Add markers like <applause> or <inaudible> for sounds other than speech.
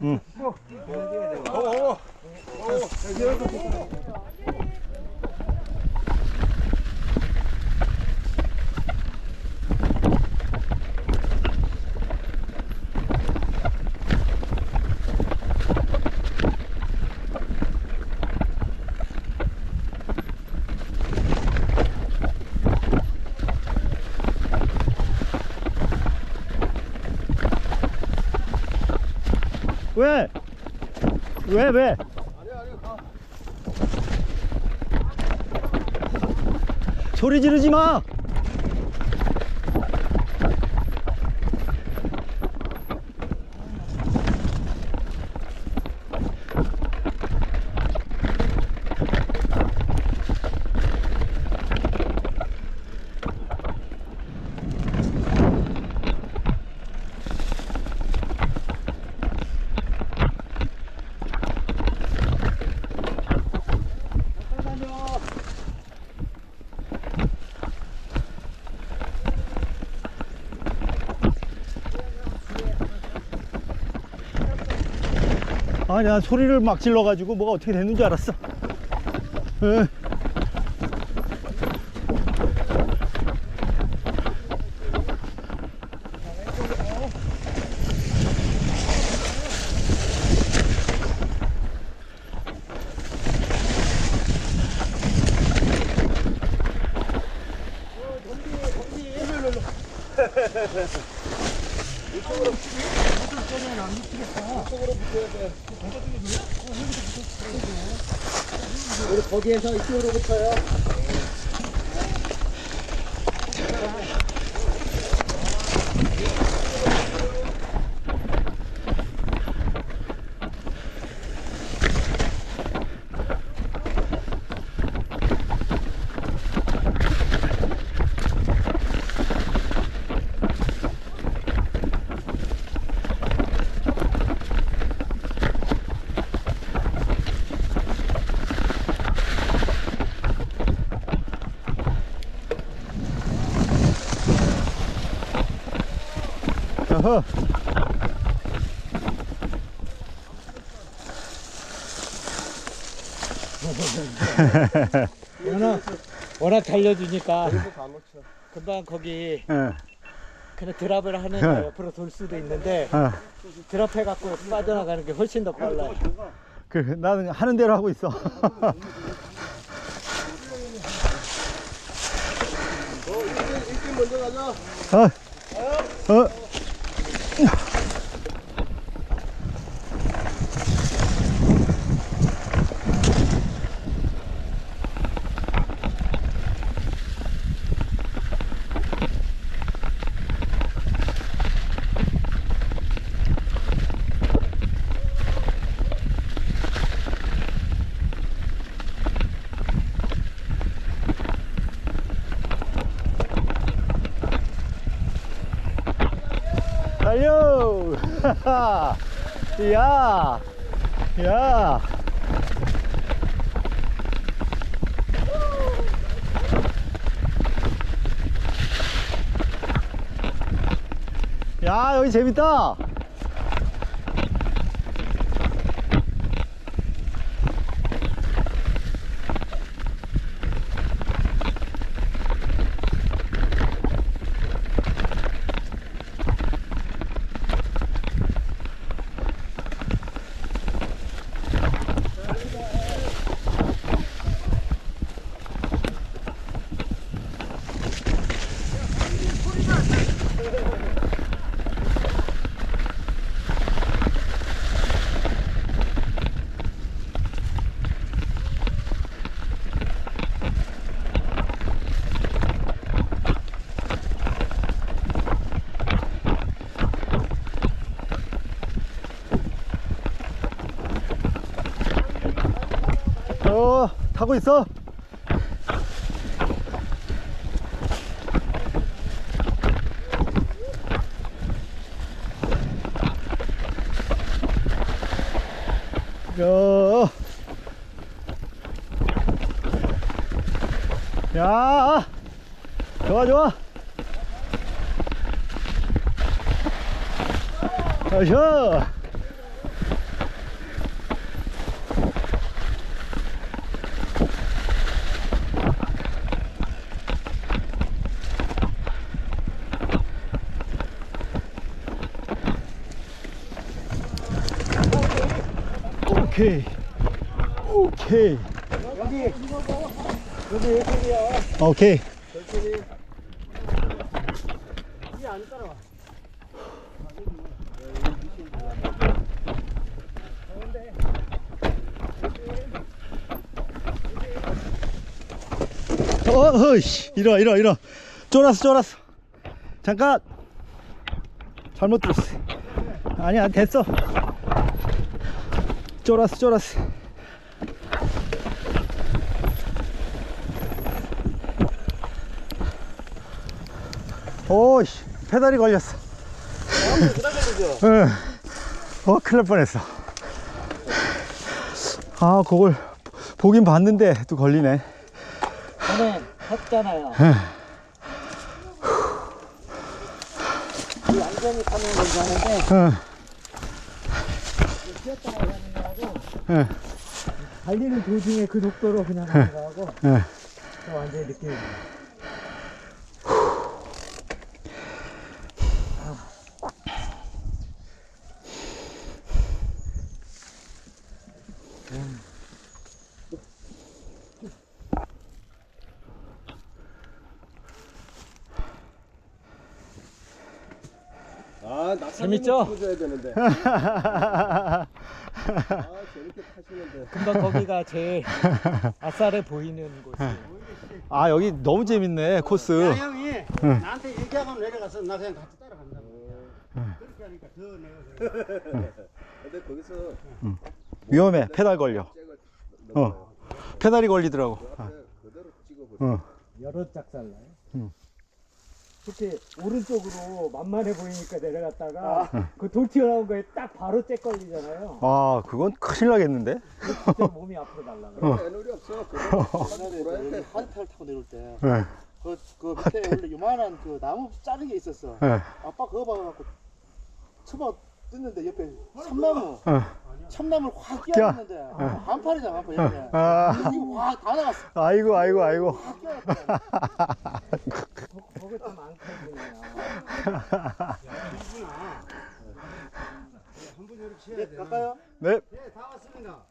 응. 왜? 왜, 왜? 소리 지르지 마! 아니, 난 소리를 막 질러가지고 뭐가 어떻게 됐는 줄 알았어. 에. <laughs> 우리 거기에서 이쪽으로 붙어요. 허. 워낙, 워낙 달려주니까 금방 거기 예. 그냥 드랍을 하는 거 옆으로 돌 수도 있는데 어. 드랍 해갖고 빠져나가는 게 훨씬 더 빨라요. 그, 나는 하는 대로 하고 있어. 먼저 가자. 어, 어. 달 려! <laughs> 야! 야! 야, 여기 재밌다! 어, 타고 있어. 야. 야. 좋아, 좋아. 어셔. 오케이. 오케이. 여기 여기 예술이야. 오케이. 이안 따라와. 어, 허이씨. 이러, 이러, 이러. 쫄았어, 쫄았어. 잠깐. 잘못 들었어. 아니야, 됐어. 쫄았어, 쫄았어. 오이씨, 페달이 걸렸어. 응. 어, 큰일 날 뻔했어. 아, 그걸 보긴 봤는데 또 걸리네. 저는 했잖아요. 이 완전히 타는 괜찮은데 응. 뛰었다가 가는 응. 달리는 도중에 그 속도로 그냥 가는 거하고 응. 또 완전히 느낌이 달라요. 아, 나 재밌죠? 되는데. <laughs> 아, 타시는데. 금방 거기가 제일 아싸해 보이는 곳이에요. 아, 여기 너무 재밌네, 코스. 야, 형이 나한테 얘기하고 내려가서 나 그냥 같이 따라간다고. 그렇게 하니까 더 내가 그래. 근데 거기서 위험해, 페달 걸려. 잭을 어. 페달이 걸리더라고. 앞에 그대로 찍어버려. 어. 여러 짝살나요. 음. 그렇게 오른쪽으로 만만해 보이니까 내려갔다가 그 돌 튀어나온 거에 딱 바로 째 걸리잖아요 아, 그건 큰일 나겠는데? 진짜 몸이 앞으로 날라가요. 에너지 없어. 그대로 옛날에. 한탈 타고 내려올 때, 네. 그, 그 밑에 원래 요만한 그 나무 자른 게 있었어. 네. 아빠 그거 봐갖고 쳐봐 뜯는데 옆에 참나무, 어. 참나무를 확 끼워. 끼웠는데 한팔이잖아, 한팔 옆에. 아, 이거 확다 나갔어. 아이고, 아이고, 아이고. 확 끼웠다. 거기 좀 앙탈이네요. 예, 갈까요? 네. 예, 다 왔습니다.